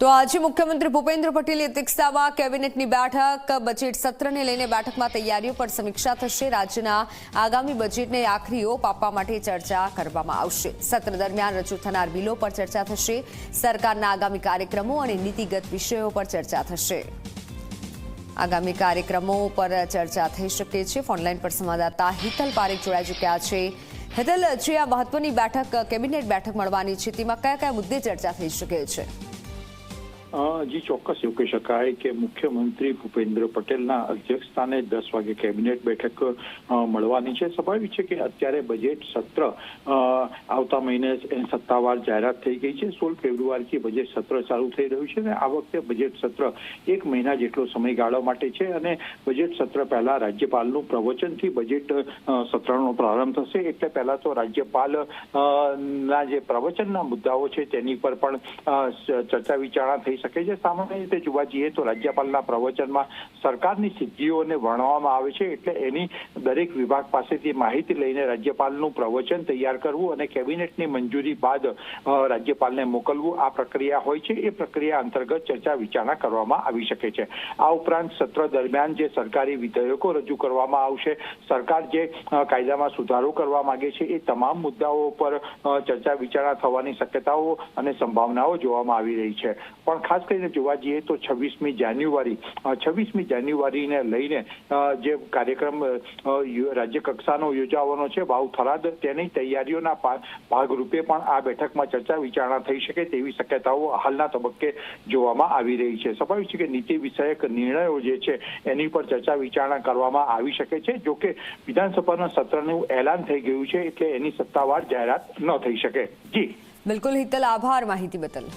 તો આજે મુખ્યમંત્રી ભૂપેન્દ્ર પટેલની અધ્યક્ષતામાં કેબિનેટની બેઠક, બજેટ સત્રને લઈને બેઠકમાં તૈયારીઓ પર સમીક્ષા થશે. રાજ્યના આગામી બજેટને આખરી ઓપ આપવા માટે ચર્ચા કરવામાં આવશે. સત્ર દરમિયાન રજૂ થનાર બિલો પર ચર્ચા થશે. સરકારના આગામી કાર્યક્રમો અને નીતિગત વિષયો પર ચર્ચા થશે. આગામી કાર્યક્રમો પર ચર્ચા થઈ શકે છે. ફોનલાઈન પર સંવાદદાતા હિતલ પારેખ જોડાઈ ચૂક્યા છે. હિતલ, જે આ મહત્વની બેઠક, કેબિનેટ બેઠક મળવાની છે, તેમાં કયા કયા મુદ્દે ચર્ચા થઈ શકે છે? જી ચોક્કસ એવું કહી શકાય કે મુખ્યમંત્રી ભૂપેન્દ્ર પટેલના અધ્યક્ષસ્થાને દસ વાગે કેબિનેટ બેઠક મળવાની છે સ્વાભાવિક છે કે અત્યારે બજેટ સત્ર આવતા મહિને સત્તાવાર જાહેરાત થઈ ગઈ છે સોળ ફેબ્રુઆરીથી બજેટ સત્ર ચાલુ થઈ રહ્યું છે અને આ વખતે બજેટ સત્ર એક મહિના જેટલો સમયગાળો માટે છે અને બજેટ સત્ર પહેલા રાજ્યપાલનું પ્રવચનથી બજેટ સત્રનો પ્રારંભ થશે એટલે પહેલા તો રાજ્યપાલ ના જે પ્રવચનના મુદ્દાઓ છે તેની પર પણ ચર્ચા વિચારણા થઈ શકે છે. સામાન્ય રીતે જોવા જઈએ તો રાજ્યપાલના પ્રવચનમાં સરકારની સિદ્ધિઓને વર્ણવવામાં આવે છે એટલે એની દરેક વિભાગ પાસેથી માહિતી લઈને રાજ્યપાલનું પ્રવચન તૈયાર કરવું અને કેબિનેટની મંજૂરી બાદ રાજ્યપાલને મોકલવું આ પ્રક્રિયા હોય છે. એ પ્રક્રિયા અંતર્ગત ચર્ચા વિચારણા કરવામાં આવી શકે છે. આ ઉપરાંત સત્ર દરમિયાન જે સરકારી વિધેયકો રજૂ કરવામાં આવશે, સરકાર જે કાયદામાં સુધારો કરવા માંગે છે, એ તમામ મુદ્દાઓ પર ચર્ચા વિચારણા થવાની શક્યતાઓ અને સંભાવનાઓ જોવામાં આવી રહી છે. પણ ખાસ કરીને જોવા જઈએ તો છવ્વીસમી જાન્યુઆરી છવ્વીસમી જાન્યુઆરીને લઈને જે કાર્યક્રમ રાજ્ય કક્ષાનો યોજાવાનો છે, વાવ થરાદ તેની તૈયારીઓના ભાગરૂપે પણ આ બેઠકમાં ચર્ચા વિચારણા થઈ શકે તેવી શક્યતાઓ હાલના તબક્કે જોવામાં આવી રહી છે. સ્વાભાવિક છે કે નીતિ વિષયક નિર્ણયો જે છે એની પર ચર્ચા વિચારણા કરવામાં આવી શકે છે, જો કે વિધાનસભાના સત્રનું એલાન થઈ ગયું છે એટલે એની સત્તાવાર જાહેરાત ન થઈ શકે. જી. બિલકુલ હિતલ, આભાર માહિતી બદલ.